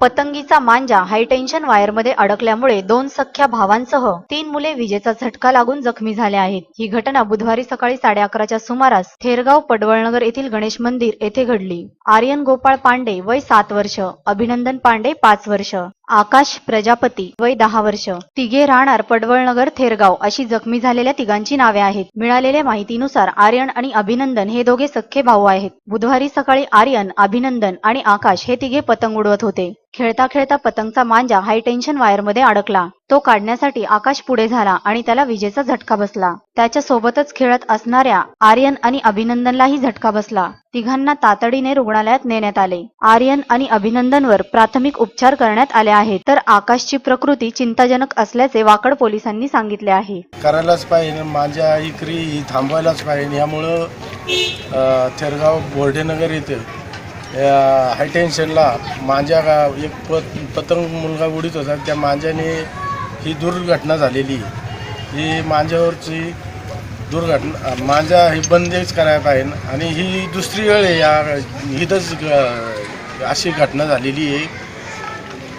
पतंगीचा मांजा हायटेन्शन वायरमध्ये अडकल्यामुळे दोन सख्या भावांसह तीन मुले विजेचा झटका लागून जखमी झाल्या आहेत. ही घटना बुधवारी सकाळी साडे अकराच्या सुमारास थेरगाव पडवळनगर येथील गणेश मंदिर येथे घडली. आर्यन गोपाळ पांडे वय सात वर्ष अभिनंदन पांडे पाच वर्ष आकाश प्रजापती वय दहा वर्ष. तिघे राहणार पडवळनगर थेरगाव अशी जखमी झालेल्या तिघांची नावे आहेत. मिळालेल्या माहितीनुसार आर्यन आणि अभिनंदन हे दोघे सख्खे भाऊ आहेत. बुधवारी सकाळी आर्यन अभिनंदन आणि आकाश हे तिघे पतंग उडवत होते. खेळता खेळता पतंगचा मांजा हायटेन्शन वायरमध्ये अडकला. तो काढण्यासाठी आकाश पुढे झाला आणि त्याला विजेचा झटका बसला. त्याच्या सोबतच खेळत असणाऱ्या आर्यन आणि अभिनंदनलाही झटका बसला. तिघांना तातडीने रुग्णालयात नेण्यात आले. आर्यन आणि अभिनंदनवर प्राथमिक उपचार करण्यात आले आहेत. तर आकाशची प्रकृती चिंताजनक असल्याचे वाकड पोलिसांनी सांगितले आहे. करायलाच पाहिजे. माझ्या इकरी थांबवायलाच पाहिजे. यामुळं थेरगाव बोर्डेनगर येथे हायटेन्शनला माझ्या गा एक प पतंग मुलगा उडीत होता. त्या मांज्याने ही दुर्घटना झालेली. आहे. ही मांज्यावरची दुर्घटना मांजा ही बंदच करायला पाहिजे. आणि ही दुसरी वेळ आहे या इथंच ग- अशी घटना झालेली आहे.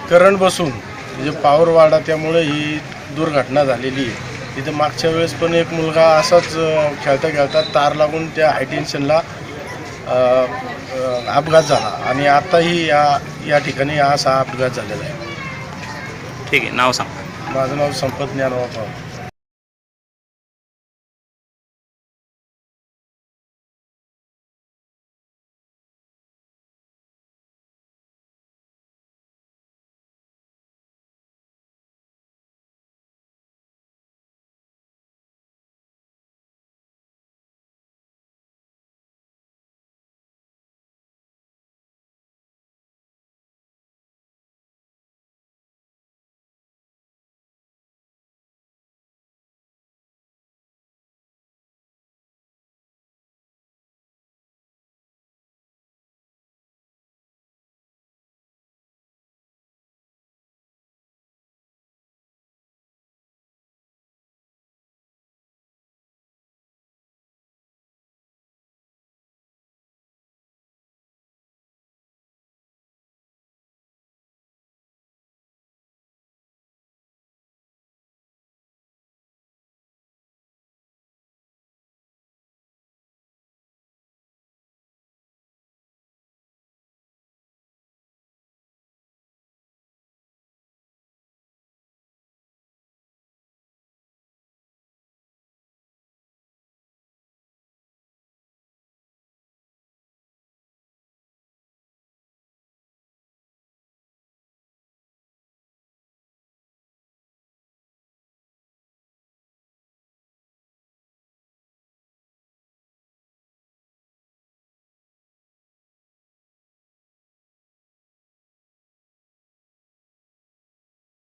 करंट बसून म्हणजे पॉवर वाढा त्यामुळे ही दुर्घटना झालेली आहे. तिथं मागच्या वेळेस पण एक मुलगा असाच खेळता खेळता तार लागून त्या हायटेन्शनला अपघात झाला. आणि आताही या या ठिकाणी असा अपघात झालेला आहे. ठीक आहे नाव सांग. माझं नाव संपत ज्ञानोबा पवार